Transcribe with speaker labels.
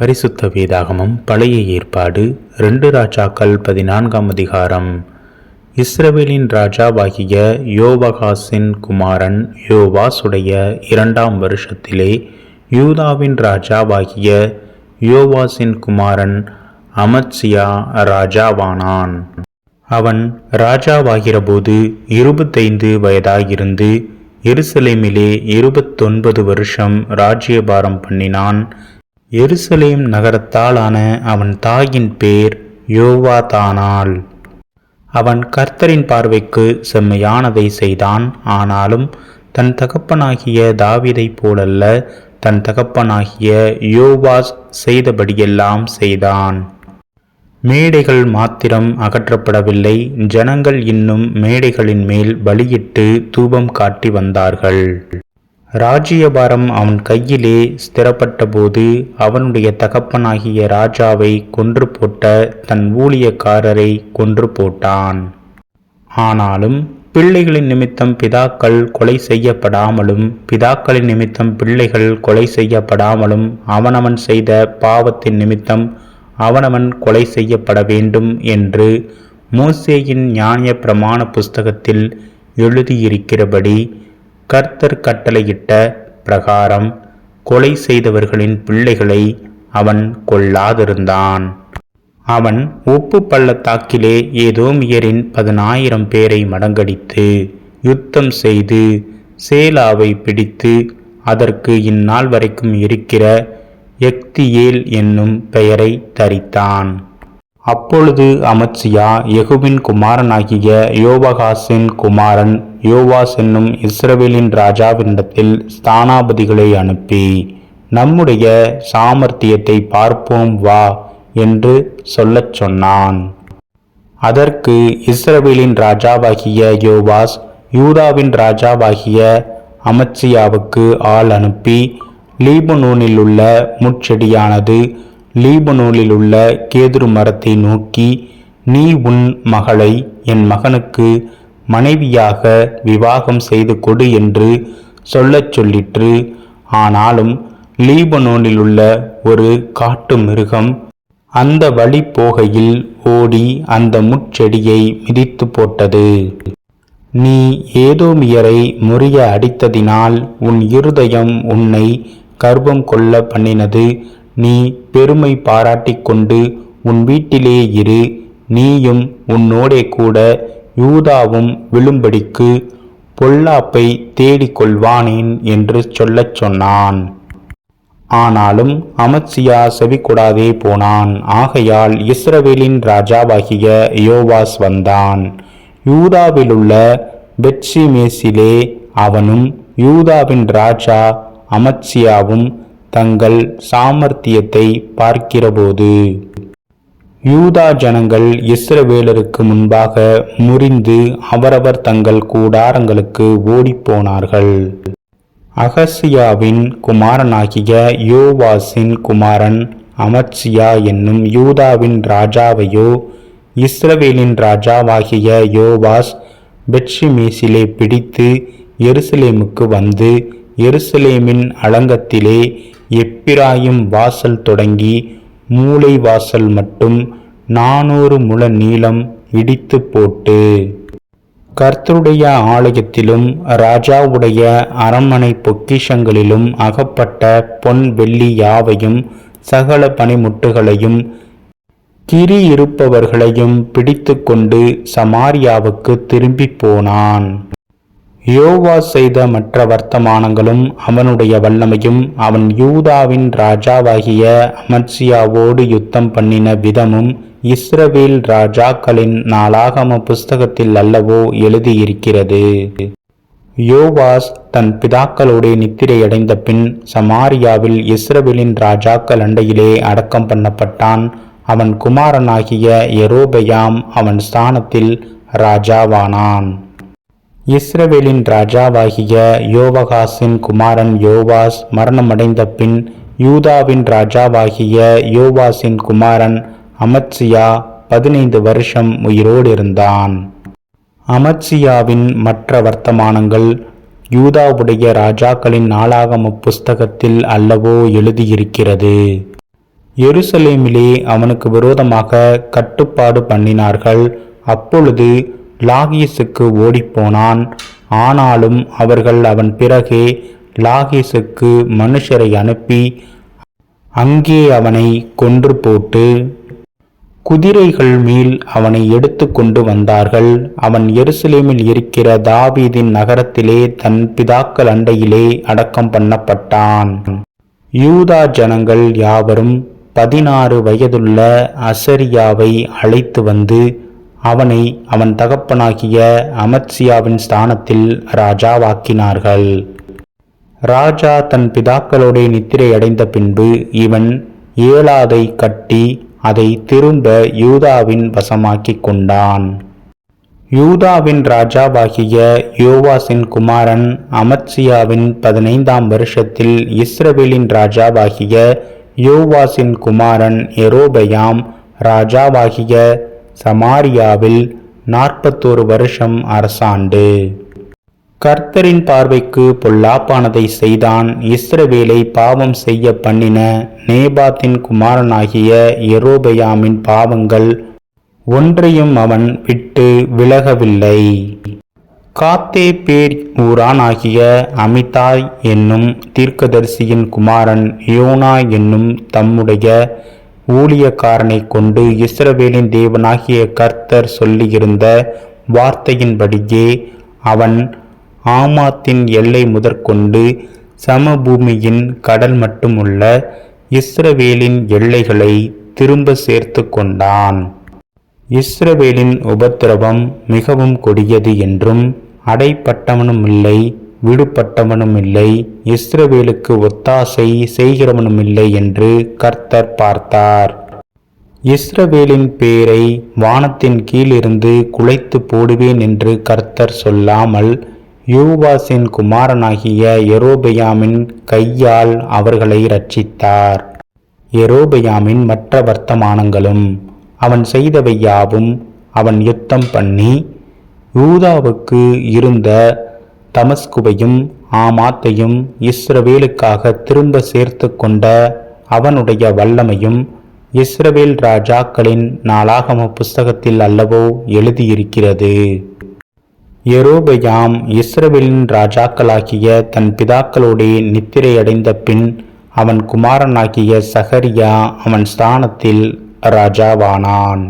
Speaker 1: பரிசுத்த வேதாகமம் பழைய ஏற்பாடு ரெண்டு ராஜாக்கள் பதினான்காம் அதிகாரம். இஸ்ரவேலின் ராஜாவாகிய யோவகாசின் குமாரன் யோவாசுடைய இரண்டாம் வருஷத்திலே யூதாவின் ராஜாவாகிய யோவாசின் குமாரன் அமத்சியா ராஜாவானான். அவன் ராஜாவாகிறபோது இருபத்தைந்து வயதாயிருந்து எருசலேமிலே இருபத்தொன்பது வருஷம் ராஜ்யபாரம் பண்ணினான். எருசலேம் நகரத்தாலான அவன் தாயின் பேர் யோவாதானாள். அவன் கர்த்தரின் பார்வைக்கு செம்மையானதை செய்தான். ஆனாலும் தன் தகப்பனாகிய தாவிதைப் போலல்ல தன் தகப்பனாகிய யோவாஸ் செய்தபடியெல்லாம் செய்தான். மேடைகள் மாத்திரம் அகற்றப்படவில்லை. ஜனங்கள் இன்னும் மேடைகளின் மேல் பலியிட்டு தூபம் காட்டி வந்தார்கள். ராஜ்யபாரம் அவன் கையிலே ஸ்திரப்பட்டபோது அவனுடைய தகப்பனாகிய ராஜாவை கொன்று போட்ட தன் ஊழியக்காரரை கொன்று போட்டான். ஆனாலும் பிள்ளைகளின் நிமித்தம் பிதாக்கள் கொலை செய்யப்படாமலும் பிதாக்களின் நிமித்தம் பிள்ளைகள் கொலை செய்யப்படாமலும் அவனவன் செய்த பாவத்தின் நிமித்தம் அவனவன் கொலை செய்யப்பட வேண்டும் என்று மோசேயின் ஞானிய பிரமாண புஸ்தகத்தில் எழுதியிருக்கிறபடி கர்த்தர் கட்டளையிட்ட பிரகாரம் கொலை செய்தவர்களின் பிள்ளைகளை அவன் கொல்லாதிருந்தான். அவன் உப்பு பள்ளத்தாக்கிலே ஏதோமியரின் பதினாயிரம் பேரை மடங்கடித்து யுத்தம் செய்து சேலாவை பிடித்து அதற்கு இந்நாள் வரைக்கும் இருக்கிற எக்தியேல் என்னும் பெயரை தரித்தான். அப்பொழுது அமத்சியா யெகுவின் குமாரனாகிய யோபகாசின் குமாரன் யோவாஸ் என்னும் இஸ்ரவேலின் ராஜாவினிடத்தில் ஸ்தானாபதிகளை அனுப்பி நம்முடைய சாமர்த்தியத்தை பார்ப்போம் வா என்று சொல்லச் சொன்னான். அதற்கு இஸ்ரவேலின் ராஜாவாகிய யோவாஸ் யூதாவின் ராஜாவாகிய அமத்சியாவுக்கு ஆள் அனுப்பி லீபனூனில் உள்ள முட்செடியானது லீபனோனில் உள்ள கேதுரு மரத்தை நோக்கி நீ உன் மகளை என் மகனுக்கு மனைவியாக விவாகம் செய்து கொடு என்று சொல்லச் சொல்லிற்று. ஆனாலும் லீபனோனில் உள்ள ஒரு காட்டு மிருகம் அந்த வழி போகையில் ஓடி அந்த முட்செடியை மிதித்து போட்டது. நீ ஏதோமியரை முறிய அடித்ததினால் உன் இருதயம் உன்னை கர்ப்பம் கொள்ள பண்ணினது. நீ பெருமை பாராட்டி கொண்டு உன் வீட்டிலே இரு. நீயும் உன்னோடே கூட யூதாவும் விழும்படிக்கு பொல்லாப்பை தேடிக் கொள்வானேன் என்று சொல்லச் சொன்னான். ஆனாலும் அமத்சியா செவிக்கூடாதே போனான். ஆகையால் இஸ்ரவேலின் ராஜாவாகிய யோவாஸ் வந்தான். யூதாவிலுள்ள பெட்சிமேசிலே அவனும் யூதாவின் ராஜா அமத்சியாவும் தங்கள் சாமர்த்தியத்தை பார்க்கிறபோது யூதா ஜனங்கள் இஸ்ரவேலருக்கு முன்பாக முறிந்து அவரவர் தங்கள் கூடாரங்களுக்கு ஓடிப்போனார்கள். அகசியாவின் குமாரனாகிய யோவாசின் குமாரன் அமர்சியா என்னும் யூதாவின் ராஜாவையோ இஸ்ரவேலின் ராஜாவாகிய யோவாஸ் பெட்ஷிமேசிலே பிடித்து எருசலேமுக்கு வந்து எருசலேமின் அலங்கத்திலே எப்பிராயும் வாசல் தொடங்கி மூளை வாசல் மட்டும் நானூறு முழ நீளம் இடித்து போட்டு. கர்த்தருடைய ஆலயத்திலும் ராஜாவுடைய அரண்மனை பொக்கிஷங்களிலும் அகப்பட்ட பொன் வெள்ளி யாவையும் சகல பனிமுட்டுகளையும் கிரி இருப்பவர்களையும் பிடித்து கொண்டு சமாரியாவுக்கு திரும்பி போனான். யோவா செய்த மற்ற வர்த்தமானங்களும் அவனுடைய வல்லமையும் அவன் யூதாவின் ராஜாவாகிய அமர்சியாவோடு யுத்தம் பண்ணின விதமும் இஸ்ரவேல் ராஜாக்களின் நாளாகம புஸ்தகத்தில் அல்லவோ எழுதியிருக்கிறது. யோவாஸ் தன் பிதாக்களோடு நித்திரையடைந்த பின் சமாரியாவில் இஸ்ரவேலின் ராஜாக்கள் அண்டையிலே அடக்கம் பண்ணப்பட்டான். அவன் குமாரனாகிய எரோபயாம் அவன் ஸ்தானத்தில் ராஜாவானான். இஸ்ரவேலின் ராஜாவாகிய யோவகாசின் குமாரன் யோவாஸ் மரணமடைந்த பின் யூதாவின் ராஜாவாகிய யோவாசின் குமாரன் அமத்சியா பதினைந்து வருஷம் உயிரோடு இருந்தான் அமத்சியாவின் மற்ற வர்த்தமானங்கள் யூதாவுடைய ராஜாக்களின் நாளாகம புஸ்தகத்தில் அல்லவோ எழுதியிருக்கிறது. எருசலேமிலே அவனுக்கு விரோதமாக கட்டுப்பாடு பண்ணினார்கள். அப்பொழுது லாகீசுக்கு ஓடிப்போனான். ஆனாலும் அவர்கள் அவன் பிறகே லாகீசுக்கு மனுஷரை அனுப்பி அங்கே அவனை கொன்று போட்டு குதிரைகள் மேல் அவனை எடுத்து கொண்டு வந்தார்கள். அவன் எருசலேமில் இருக்கிற தாவீதின் நகரத்திலே தன் பிதாக்கள் அண்டையிலே அடக்கம் பண்ணப்பட்டான். யூதா ஜனங்கள் யாவரும் பதினாறு வயதுள்ள அசரியாவை அழைத்து வந்து அவனை அவன் தகப்பனாகிய அமத்சியாவின் ஸ்தானத்தில் ராஜாவாக்கினார்கள். ராஜா தன் பிதாக்களோட நித்திரை அடைந்த பின்பு இவன் ஏலாதை கட்டி அதை திரும்ப யூதாவின் வசமாக்கிக் கொண்டான். யூதாவின் ராஜாவாகிய யோவாசின் குமாரன் அமத்சியாவின் பதினைந்தாம் வருஷத்தில் இஸ்ரவேலின் ராஜாவாகிய யோவாசின் குமாரன் எரோபயாம் ராஜாவாகிய சமாரியாவில் நாற்பத்தோரு வருஷம் அரசாண்டு. கர்த்தரின் பார்வைக்கு பொல்லாப்பானதை செய்தான் இஸ்ரவேலை பாவம் செய்ய பண்ணின நேபாத்தின் குமாரனாகிய எரோபயாமின் பாவங்கள் ஒன்றையும் அவன் விட்டு விலகவில்லை. காத்தே பேர் ஊரானாகிய அமிதாய் என்னும் தீர்க்கதரிசியின் குமாரன் யோனா என்னும் தம்முடைய ஊழியக்காரனை கொண்டு இஸ்ரவேலின் தேவனாகிய கர்த்தர் சொல்லியிருந்த வார்த்தையின்படியே அவன் ஆமாத்தின் எல்லை முதற்கொண்டு சமபூமியின் கடல் மட்டுமுள்ள இஸ்ரவேலின் எல்லைகளை திரும்ப சேர்த்து கொண்டான். இஸ்ரவேலின் உபத்திரவம் மிகவும் கொடியது என்றும் அடைப்பட்டவனுமில்லை. விடுபட்டவனும் இல்லை இஸ்ரவேலுக்கு ஒத்தாசை செய்கிறவனும் இல்லை என்று கர்த்தர் பார்த்தார். இஸ்ரவேலின் பேரை வானத்தின் கீழிருந்து குலைத்து போடுவேன் என்று கர்த்தர் சொல்லாமல் யூவாசின் குமாரனாகிய எரோபயாமின் கையால் அவர்களை ரட்சித்தார் எரோபயாமின் மற்ற வர்த்தமானங்களும் அவன் செய்தவை யாவும் அவன் யுத்தம் பண்ணி யூதாவுக்கு இருந்த தமஸ்குவையும் ஆமாத்தையும் இஸ்ரவேலுக்காக திரும்ப சேர்த்து கொண்ட அவனுடைய வல்லமையும் இஸ்ரவேல் ராஜாக்களின் நாளாகம புஸ்தகத்தில் அல்லவோ எழுதியிருக்கிறது. எரோபயாம் இஸ்ரவேலின் ராஜாக்களாகிய தன் பிதாக்களோடே நித்திரையடைந்த பின் அவன் குமாரனாகிய சகரியா அவன் ஸ்தானத்தில் ராஜாவானான்.